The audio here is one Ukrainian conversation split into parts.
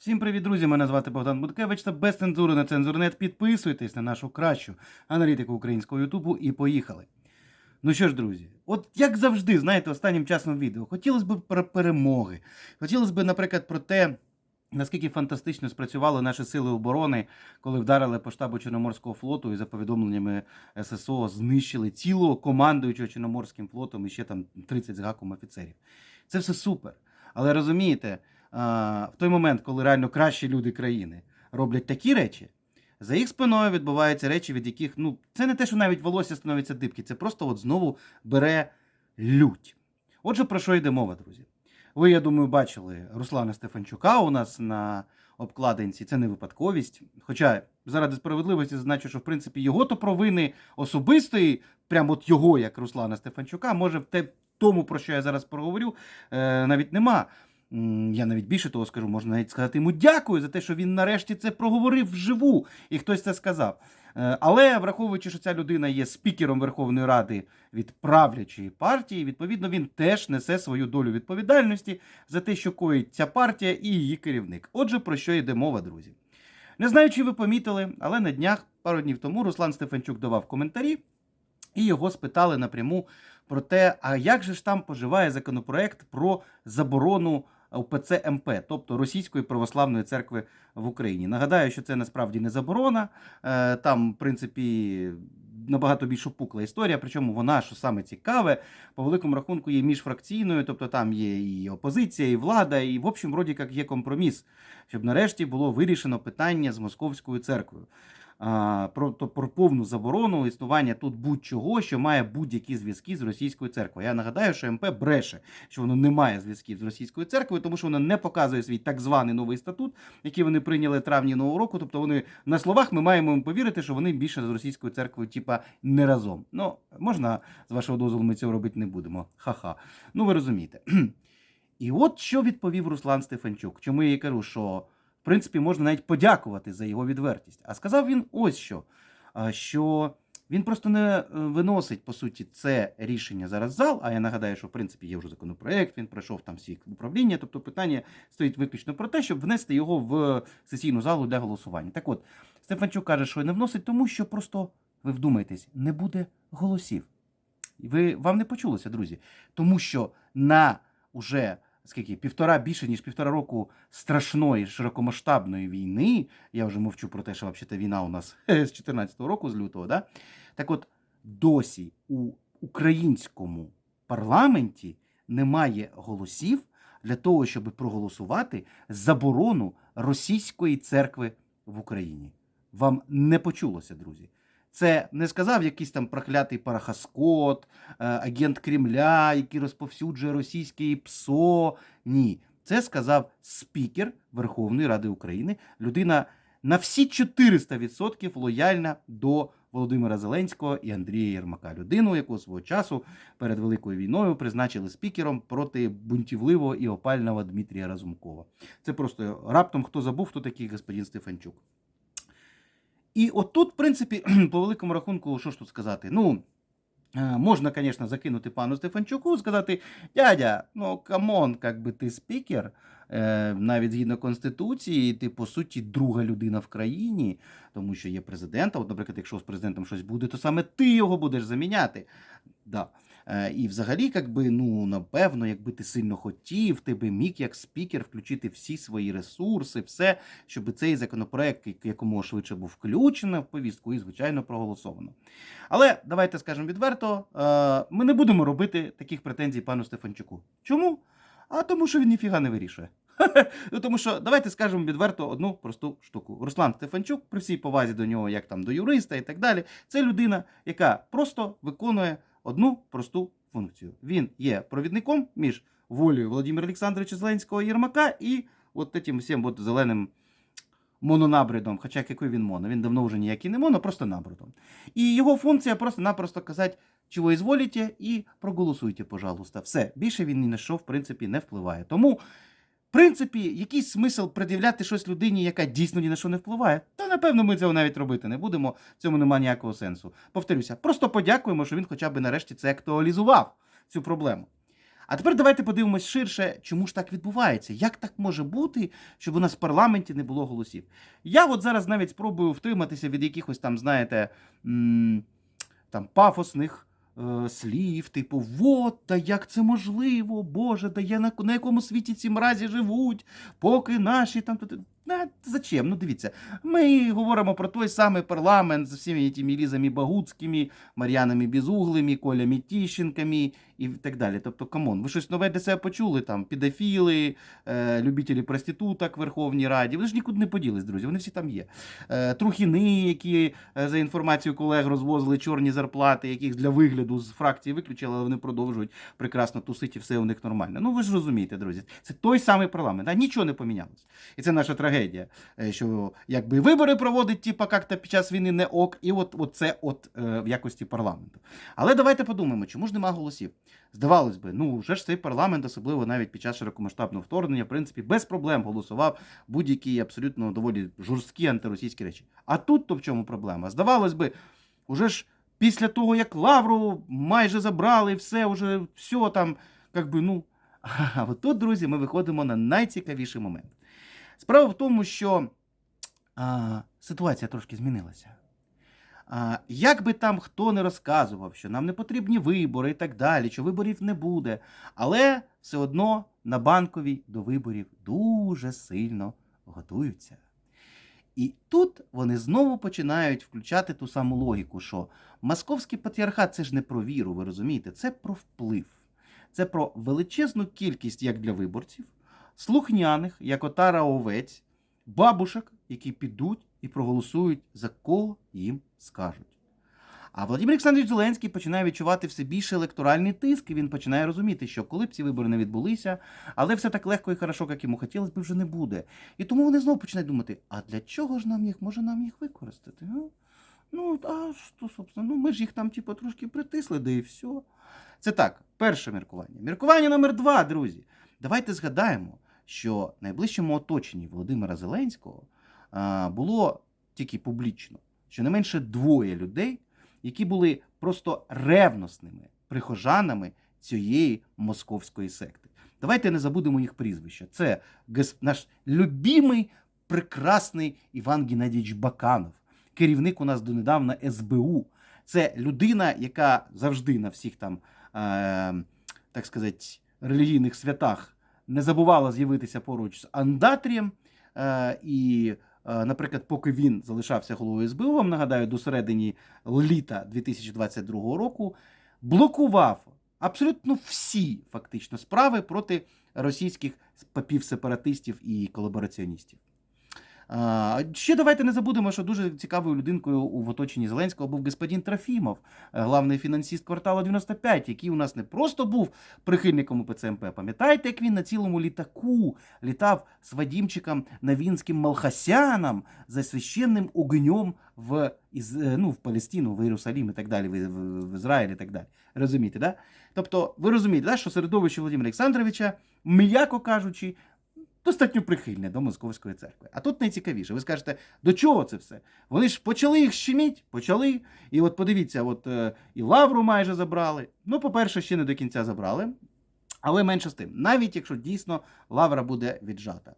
Всім привіт, друзі! Мене звати Богдан Будкевич. Це без цензури на цензурнет. Підписуйтесь на нашу кращу аналітику українського Ютубу і поїхали. Ну що ж, друзі, от як завжди, знаєте, останнім часом відео, хотілося б про перемоги. Хотілося б, наприклад, про те, наскільки фантастично спрацювали наші сили оборони, коли вдарили по штабу Чорноморського флоту і за повідомленнями ССО знищили цілого командуючого Чорноморським флотом і ще там 30 з гаком офіцерів. Це все супер. Але розумієте, в той момент, коли реально кращі люди країни роблять такі речі, за їх спиною відбуваються речі, від яких ну це не те, що навіть волосся становиться дибки, це просто от знову бере лють. Отже, про що йде мова, друзі? Ви, я думаю, бачили Руслана Стефанчука у нас на обкладинці. Це не випадковість. Хоча заради справедливості зазначу, що в принципі його то провини особистої, прямо от його, як Руслана Стефанчука, може в те, тому, про що я зараз проговорю, е, навіть нема. Я навіть більше того скажу, можна навіть сказати йому дякую за те, що він нарешті це проговорив вживу, і хтось це сказав. Е, Але враховуючи, що ця людина є спікером Верховної Ради від правлячої партії, відповідно, він теж несе свою долю відповідальності за те, що коїть ця партія і її керівник. Отже, про що йде мова, друзі? Не знаю, чи ви помітили, але на днях, пару днів тому, Руслан Стефанчук давав коментарі, і його спитали напряму про те, а як же ж там поживає законопроект про заборону УПЦ МП, тобто Російської православної церкви в Україні. Нагадаю, що це насправді не заборона. Е, Там, в принципі, набагато більш опукла історія. Причому вона, що саме цікаве, по великому рахунку є міжфракційною, тобто там є і опозиція, і влада, і в общем, вроді як є компроміс, щоб нарешті було вирішено питання з московською церквою. Про, то, про повну заборону існування тут будь-чого, що має будь-які зв'язки з російською церквою. Я нагадаю, що МП бреше, що воно не має зв'язків з російською церквою, тому що воно не показує свій так званий новий статут, який вони прийняли травні нового року. Тобто вони на словах ми маємо їм повірити, що вони більше з російською церквою, типа, не разом. Ну, можна, з вашого дозволу, ми цього робити не будемо. Ха-ха. Ну, ви розумієте. І от що відповів Руслан Стефанчук. Чому я і кажу, що в принципі можна навіть подякувати за його відвертість. А сказав він ось що: що він просто не е, виносить по суті це рішення зараз зал. А я нагадаю, що в принципі є вже законопроект, він пройшов там всі управління. Тобто питання стоїть виключно про те, щоб внести його в сесійну залу для голосування. Так от Стефанчук каже, що не вносить, тому що просто ви вдумайтесь, не буде голосів. Ви вам не почулося, друзі, тому що на уже скільки півтора більше ніж півтора року страшної широкомасштабної війни. Я вже мовчу про те, що взагалі війна у нас з 2014 року, з лютого, да? так от досі у українському парламенті немає голосів для того, щоб проголосувати заборону російської церкви в Україні. Вам не почулося, друзі. Це не сказав якийсь там проклятий парахаскот, е, агент Кремля, який розповсюджує російське ПСО. Ні, це сказав спікер Верховної Ради України, людина на всі 400% лояльна до Володимира Зеленського і Андрія Єрмака. Людину, яку свого часу перед великою війною призначили спікером проти бунтівливого і опального Дмитрія Разумкова. Це просто раптом хто забув, хто такий господин Стефанчук. І отут, в принципі, по великому рахунку, що ж тут сказати? Ну, е, можна, звісно, закинути пану Стефанчуку, сказати: дядя, ну камон, як би ти спікер, е, навіть згідно Конституції, ти, по суті, друга людина в країні, тому що є президент. От, наприклад, якщо з президентом щось буде, то саме ти його будеш заміняти. Да. Е, І взагалі, якби, ну, напевно, якби ти сильно хотів, ти би міг як спікер включити всі свої ресурси, все, щоб цей законопроект як- якомога швидше був включено в повістку і, звичайно, проголосовано. Але давайте скажемо відверто, е, ми не будемо робити таких претензій пану Стефанчуку. Чому? А тому, що він ніфіга не вирішує. Ну, тому що давайте скажемо відверто одну просту штуку. Руслан Стефанчук, при всій повазі до нього, як там до юриста і так далі, це людина, яка просто виконує одну просту функцію. Він є провідником між волею Володимира Олександровича Зеленського Єрмака і от таким всім от зеленим мононабридом. Хоча який він моно, він давно вже ніякий не моно, просто набридом. І його функція просто-напросто казати, чого ізволіте, і проголосуйте, пожалуйста. Все, більше він ні на що, в принципі, не впливає. Тому, в принципі, якийсь смисл пред'являти щось людині, яка дійсно ні на що не впливає, то напевно ми цього навіть робити не будемо. В цьому немає ніякого сенсу. Повторюся, просто подякуємо, що він хоча б нарешті це актуалізував цю проблему. А тепер давайте подивимось ширше, чому ж так відбувається. Як так може бути, щоб у нас в парламенті не було голосів? Я от зараз навіть спробую втриматися від якихось там, знаєте, там пафосних е, слів, типу, вот, та як це можливо, Боже, да я на, на якому світі ці мразі живуть, поки наші там. На, зачем? Ну дивіться, ми говоримо про той самий парламент з всіми тими Лізами Багуцькими, Мар'янами Безуглими, Колями Тіщенками і так далі. Тобто, камон, ви щось нове для себе почули, там, підофіли, е, любителі проституток в Верховній Раді. Вони ж нікуди не поділись, друзі, вони всі там є. Е, трухіни, які е, за інформацією колег розвозили чорні зарплати, яких для вигляду з фракції виключили, але вони продовжують прекрасно тусити, все у них нормально. Ну ви ж розумієте, друзі, це той самий парламент, а нічого не помінялось. І це наша трагедія, е, що якби вибори проводить, типа як-то під час війни не ок, і от, от це от е, в якості парламенту. Але давайте подумаємо, чому ж нема голосів? Здавалось би, ну вже ж цей парламент, особливо навіть під час широкомасштабного вторгнення, в принципі, без проблем голосував будь-які абсолютно доволі жорсткі антиросійські речі. А тут то в чому проблема? Здавалось би, уже ж після того, як Лавру майже забрали, все, уже все там, як би, ну. А от тут, друзі, ми виходимо на найцікавіший момент. Справа в тому, що а, ситуація трошки змінилася. А, як би там хто не розказував, що нам не потрібні вибори і так далі, що виборів не буде, але все одно на банковій до виборів дуже сильно готуються. І тут вони знову починають включати ту саму логіку, що московський патріархат це ж не про віру, ви розумієте, це про вплив. Це про величезну кількість як для виборців, слухняних, як отара овець, бабушок, які підуть і проголосують за кого їм скажуть. А Владимир Олександрович Зеленський починає відчувати все більше електоральний тиск, і він починає розуміти, що коли б ці вибори не відбулися, але все так легко і хорошо, як йому хотілося б, вже не буде. І тому вони знову починають думати: а для чого ж нам їх? Може нам їх використати? А? Ну, а що, собственно, ну ми ж їх там, типу, трошки притисли, да і все. Це так, перше міркування. Міркування номер два, друзі. Давайте згадаємо, що найближчому оточенні Володимира Зеленського було тільки публічно, що не менше двоє людей, які були просто ревносними прихожанами цієї московської секти. Давайте не забудемо їх прізвища. Це наш любимий, прекрасний Іван Геннадійович Баканов, керівник у нас донедавна СБУ. Це людина, яка завжди на всіх там, е, так сказати, релігійних святах не забувала з'явитися поруч з Андатрієм. Е, і, е, наприклад, поки він залишався головою СБУ, вам нагадаю, до середини літа 2022 року блокував абсолютно всі фактично справи проти російських папів-сепаратистів і колабораціоністів. Ще давайте не забудемо, що дуже цікавою людинкою у в оточенні Зеленського був господин Трофімов, е, главний фінансист кварталу 95, який у нас не просто був прихильником УПЦ МП. Пам'ятаєте, як він на цілому літаку літав з Вадімчиком Навінським Малхасяном за священним огнем в, із, е, ну, в Палестину, в Єрусалім і так далі, в, в, в Ізраїль і так далі. Розумієте, да? Тобто, ви розумієте, да, що середовище Володимира Олександровича, м'яко кажучи, достатньо прихильне до Московської церкви. А тут найцікавіше. Ви скажете, до чого це все? Вони ж почали їх щеміть, почали. І от подивіться, от е, і Лавру майже забрали. Ну, по-перше, ще не до кінця забрали. Але менше з тим, навіть якщо дійсно Лавра буде віджата.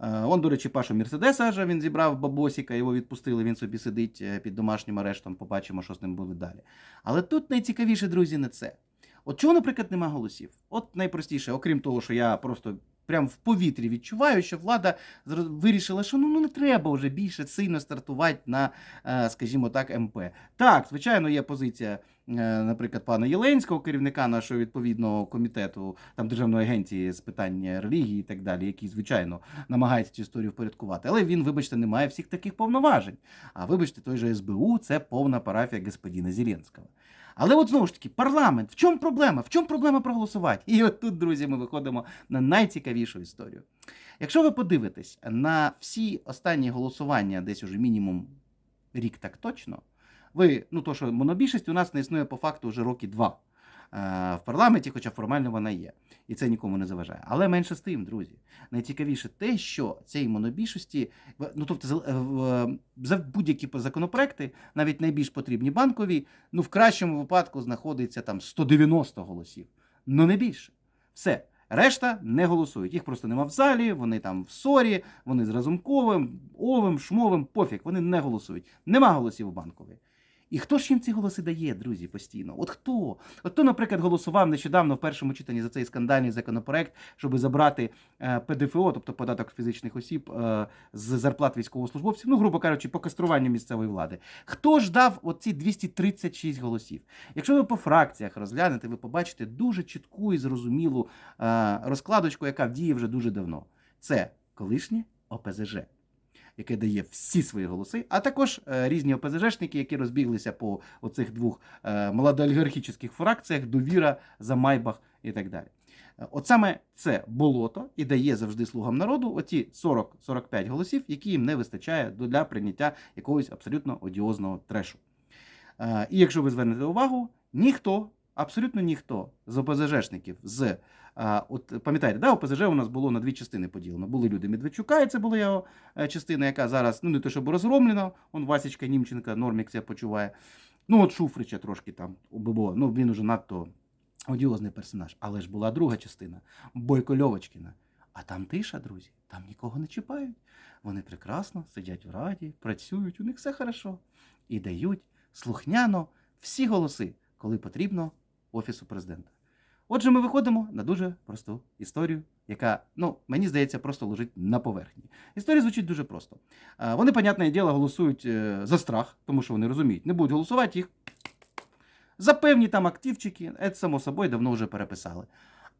Е, Он, до речі, Пашу Мерседеса же він зібрав бабосіка, його відпустили, він собі сидить е, під домашнім арештом, побачимо, що з ним буде далі. Але тут найцікавіше, друзі, не це. От чого, наприклад, нема голосів? От найпростіше, окрім того, що я просто прям в повітрі відчуваю, що влада вирішила, що ну, ну не треба вже більше сильно стартувати на, е, скажімо так, МП. Так, звичайно, є позиція, е, наприклад, пана Єленського, керівника нашого відповідного комітету там державної агенції з питань релігії і так далі, який, звичайно, намагається цю історію впорядкувати. Але він, вибачте, не має всіх таких повноважень. А вибачте, той же СБУ це повна парафія господина Зеленського. Але от знову ж таки, парламент, в чому проблема? В чому проблема проголосувати? І от тут, друзі, ми виходимо на найцікавішу історію. Якщо ви подивитесь на всі останні голосування, десь уже мінімум рік так точно, ви, ну то, що монобільшість у нас не існує по факту вже роки два в парламенті, хоча формально вона є. І це нікому не заважає. Але менше з тим, друзі. Найцікавіше те, що цій монобільшості, ну тобто за- е, в- за будь-які законопроекти, навіть найбільш потрібні банкові, ну в кращому випадку знаходиться там 190 голосів, ну не більше. Все. Решта не голосують. Їх просто нема в залі, вони там в сорі, вони з Разумковим, Овим, Шмовим, пофіг, вони не голосують. Нема голосів у банкові. І хто ж їм ці голоси дає, друзі, постійно? От хто? От хто, наприклад, голосував нещодавно в першому читанні за цей скандальний законопроект, щоб забрати е, ПДФО, тобто податок фізичних осіб, е, з зарплат військовослужбовців, ну, грубо кажучи, по каструванню місцевої влади. Хто ж дав оці 236 голосів? Якщо ви по фракціях розглянете, ви побачите дуже чітку і зрозумілу е, розкладочку, яка в дії вже дуже давно. Це колишнє ОПЗЖ яке дає всі свої голоси, а також е, різні ОПЗЖшники, які розбіглися по оцих двох е, молодоолігархічних фракціях, довіра, Замайбах і так далі. Е, От саме це болото і дає завжди слугам народу оті 40-45 голосів, які їм не вистачає для прийняття якогось абсолютно одіозного трешу. І якщо ви звернете увагу, ніхто, абсолютно ніхто з ОПЗЖшників з а, от пам'ятаєте, да, ОПЗЖ у нас було на дві частини поділено. Були люди Медведчука, і це була його е, частина, яка зараз ну не то щоб розгромлена. Он Васічка Німченка, Нормік себе почуває. Ну, от Шуфрича трошки там було. Ну, він уже надто одіозний персонаж. Але ж була друга частина Бойко Льовочкіна. А там тиша, друзі, там нікого не чіпають. Вони прекрасно сидять в раді, працюють, у них все хорошо. І дають слухняно всі голоси, коли потрібно Офісу президента. Отже, ми виходимо на дуже просту історію, яка, ну, мені здається, просто лежить на поверхні. Історія звучить дуже просто. Вони, понятне діло, голосують е, за страх, тому що вони розуміють, не будуть голосувати їх. За певні там активчики, це само собою давно вже переписали.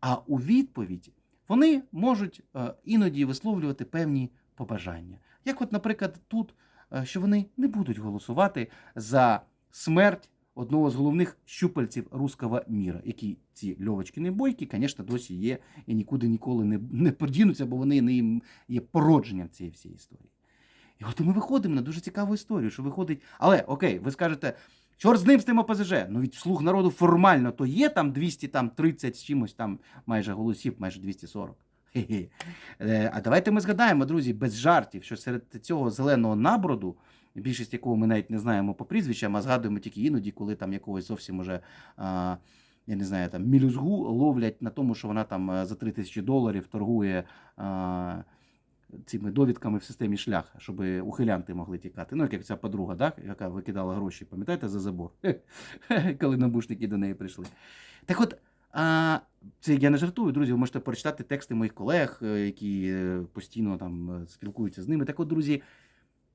А у відповідь вони можуть е, іноді висловлювати певні побажання. Як, от, наприклад, тут, е, що вони не будуть голосувати за смерть одного з головних щупальців руського міра, які ці льовочкіни бойки, звісно, досі є і нікуди ніколи не, не подінуться, бо вони не є породженням цієї всієї історії. І от ми виходимо на дуже цікаву історію, що виходить. Але окей, ви скажете, чорт з ним з тим ОПЗЖ. Ну від слуг народу формально то є там 230 з чимось там майже голосів, майже 240. Хе-хе. Е, А давайте ми згадаємо, друзі, без жартів, що серед цього зеленого наброду, більшість якого ми навіть не знаємо по прізвищам, а згадуємо тільки іноді, коли там якогось зовсім уже. А, я не знаю, там мілюзгу ловлять на тому, що вона там е, за 3 тисячі доларів торгує а, цими довідками в системі шлях, щоб ухилянти могли тікати. Ну, як ця подруга, да, яка викидала гроші, пам'ятаєте, за забор, коли набушники до неї прийшли. Так от, а, це я не жартую, друзі. Ви можете прочитати тексти моїх колег, е, які е, постійно там спілкуються з ними. Так от, друзі,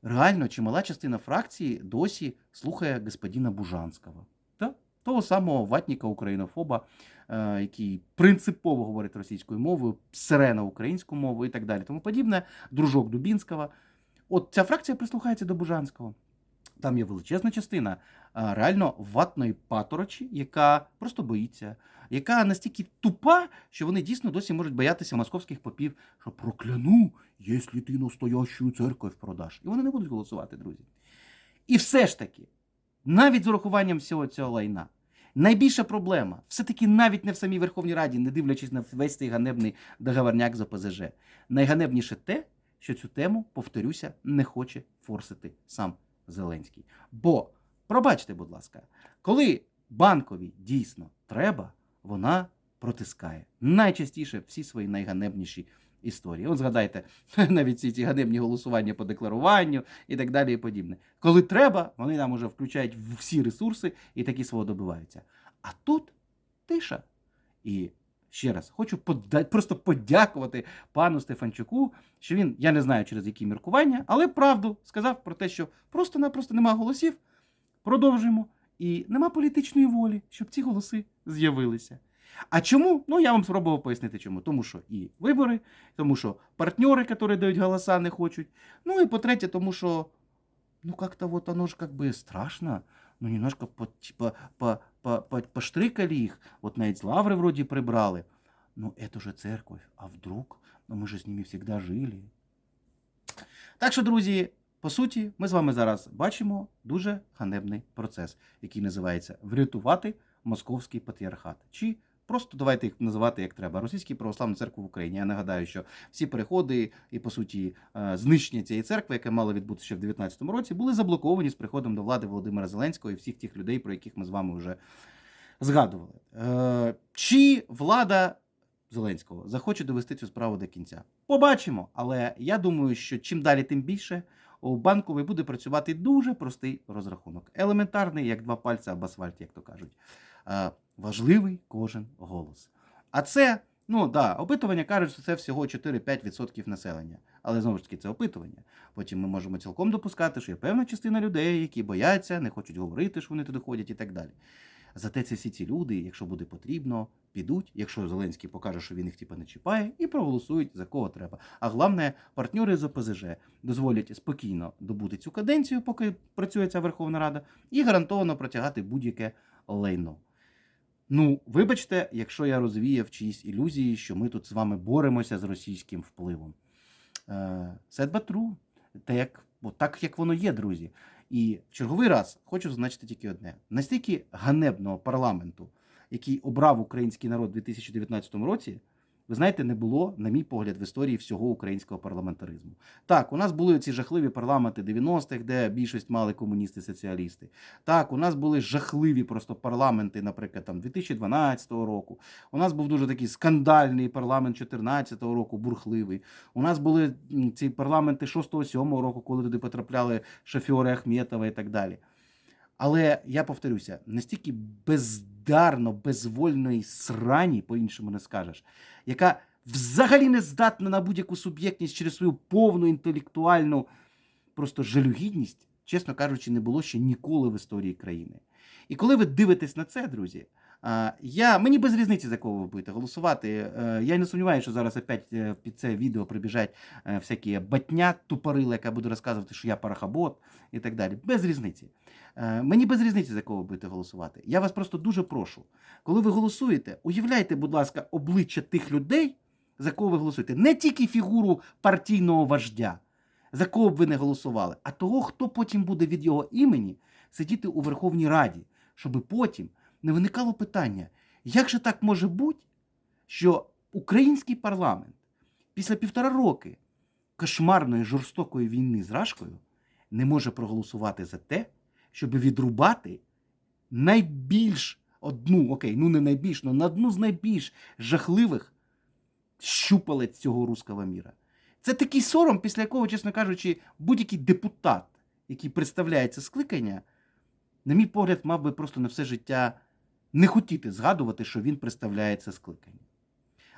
реально чимала частина фракції досі слухає господина Бужанського. та? Того самого ватніка українофоба, е, який принципово говорить російською мовою, сирена українську мову і так далі. Тому подібне, дружок Дубінського. От ця фракція прислухається до Бужанського. Там є величезна частина реально ватної паторочі, яка просто боїться, яка настільки тупа, що вони дійсно досі можуть боятися московських попів, що прокляну, якщо ти настоящу церковь продаш. І вони не будуть голосувати, друзі. І все ж таки, навіть з урахуванням всього цього лайна, найбільша проблема все-таки навіть не в самій Верховній Раді, не дивлячись на весь цей ганебний договорняк з ОПЗЖ. Найганебніше те, що цю тему, повторюся, не хоче форсити сам Зеленський. Бо, пробачте, будь ласка, коли банкові дійсно треба, вона протискає. Найчастіше всі свої найганебніші історії. От згадайте, навіть ці ці ганебні голосування по декларуванню і так далі, і подібне. Коли треба, вони нам уже включають всі ресурси і такі свого добиваються. А тут тиша. І ще раз хочу пода- просто подякувати пану Стефанчуку, що він, я не знаю через які міркування, але правду сказав про те, що просто-напросто нема голосів. Продовжуємо. І нема політичної волі, щоб ці голоси з'явилися. А чому? Ну, я вам спробував пояснити чому. Тому що і вибори, тому що партнери, які дають голоса, не хочуть. Ну і по-третє, тому що ну как-то вот оно же как бы страшно. Ну, немножко по, типа, по, по, по, поштрикали их. Вот навіть з лаври вроде прибрали. Ну, это же церковь. А вдруг? Ну, ми же з ними всегда жили. Так що, друзі, по суті, ми з вами зараз бачимо дуже ганебний процес, який називається врятувати московський патріархат. Чи просто давайте їх називати як треба. Російський православна церква в Україні. Я нагадаю, що всі переходи і по суті е, знищення цієї церкви, яке мало відбутися ще в 2019 році, були заблоковані з приходом до влади Володимира Зеленського і всіх тих людей, про яких ми з вами вже згадували. Е, Чи влада Зеленського захоче довести цю справу до кінця. Побачимо. Але я думаю, що чим далі, тим більше у банковий буде працювати дуже простий розрахунок. Елементарний, як два пальця об асфальт, як то кажуть. Е, важливий кожен голос. А це, ну да, опитування кажуть, що це всього 4-5% населення. Але знову ж таки, це опитування. Потім ми можемо цілком допускати, що є певна частина людей, які бояться, не хочуть говорити, що вони туди ходять і так далі. Зате це всі ці люди, якщо буде потрібно, підуть, якщо Зеленський покаже, що він їх типу, не чіпає, і проголосують за кого треба. А головне, партнери з ОПЗЖ дозволять спокійно добути цю каденцію, поки працює ця Верховна Рада, і гарантовано протягати будь-яке лайно. Ну, вибачте, якщо я розвіяв чиїсь ілюзії, що ми тут з вами боремося з російським впливом. Sad but true. Та як, так, як воно є, друзі. І в черговий раз хочу зазначити тільки одне: настільки ганебного парламенту, який обрав український народ у 2019 році, ви знаєте, не було, на мій погляд, в історії всього українського парламентаризму. Так, у нас були ці жахливі парламенти 90-х, де більшість мали комуністи-соціалісти. Так, у нас були жахливі просто парламенти, наприклад, там 2012 року. У нас був дуже такий скандальний парламент 2014 року, бурхливий. У нас були ці парламенти 6-7 року, коли туди потрапляли шофьори Ахметова і так далі. Але я повторюся, настільки бездарно, безвольної срані, по-іншому не скажеш, яка взагалі не здатна на будь-яку суб'єктність через свою повну інтелектуальну просто жалюгідність, чесно кажучи, не було ще ніколи в історії країни. І коли ви дивитесь на це, друзі, я, мені без різниці, за кого ви будете голосувати. Е, Я не сумніваюся, що зараз опять е, під це відео прибіжать е, всякі батня тупорили, яка буде розказувати, що я парахабот і так далі. Без різниці. Мені без різниці, за кого ви будете голосувати. Я вас просто дуже прошу, коли ви голосуєте, уявляйте, будь ласка, обличчя тих людей, за кого ви голосуєте. Не тільки фігуру партійного вождя, за кого б ви не голосували, а того, хто потім буде від його імені сидіти у Верховній Раді, щоб потім не виникало питання, як же так може бути, що український парламент після півтора роки кошмарної жорстокої війни з Рашкою не може проголосувати за те, щоб відрубати найбільш одну, окей, ну не найбільш, але на одну з найбільш жахливих щупалець цього руского міра. Це такий сором, після якого, чесно кажучи, будь-який депутат, який представляє це скликання, на мій погляд, мав би просто на все життя не хотіти згадувати, що він представляє це скликання.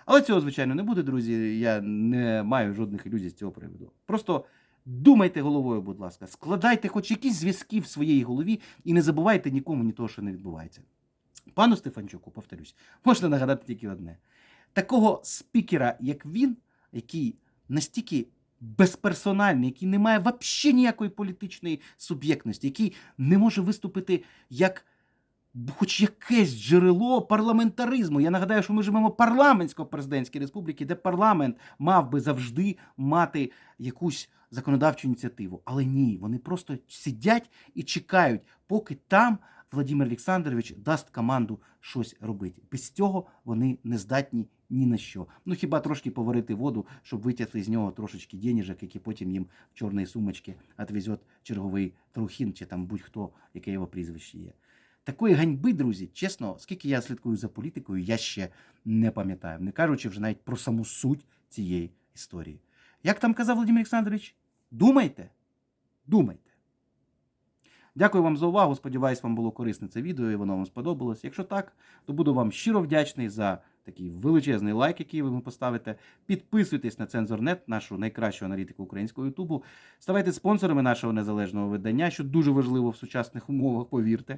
Але цього, звичайно, не буде, друзі. Я не маю жодних ілюзій з цього приводу. Просто думайте головою, будь ласка, складайте хоч якісь зв'язки в своїй голові і не забувайте нікому ні того, що не відбувається. Пану Стефанчуку, повторюсь, можна нагадати тільки одне: такого спікера, як він, який настільки безперсональний, який не має взагалі ніякої політичної суб'єктності, який не може виступити як хоч якесь джерело парламентаризму. Я нагадаю, що ми живемо парламентсько-президентській республіці, де парламент мав би завжди мати якусь законодавчу ініціативу. Але ні, вони просто сидять і чекають, поки там Владимир Олександрович дасть команду щось робити. Без цього вони не здатні ні на що. Ну хіба трошки поварити воду, щоб витягти з нього трошечки денежок, які потім їм в чорної сумочки відвезе черговий трухін чи там будь-хто, яке його прізвище є. Такої ганьби, друзі, чесно, скільки я слідкую за політикою, я ще не пам'ятаю, не кажучи вже навіть про саму суть цієї історії. Як там казав Володимир Олександрович, думайте, думайте. Дякую вам за увагу. Сподіваюсь, вам було корисне це відео і воно вам сподобалось. Якщо так, то буду вам щиро вдячний за такий величезний лайк, який ви йому поставите. Підписуйтесь на Цензорнет, нашу найкращу аналітику українського Ютубу. Ставайте спонсорами нашого незалежного видання, що дуже важливо в сучасних умовах, повірте.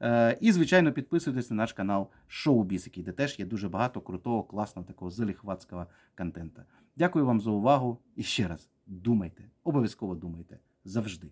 Е, І, звичайно, підписуйтесь на наш канал Шоу-Біз, який де теж є дуже багато крутого, класного, такого заліхватського контента. Дякую вам за увагу і ще раз думайте, обов'язково думайте завжди.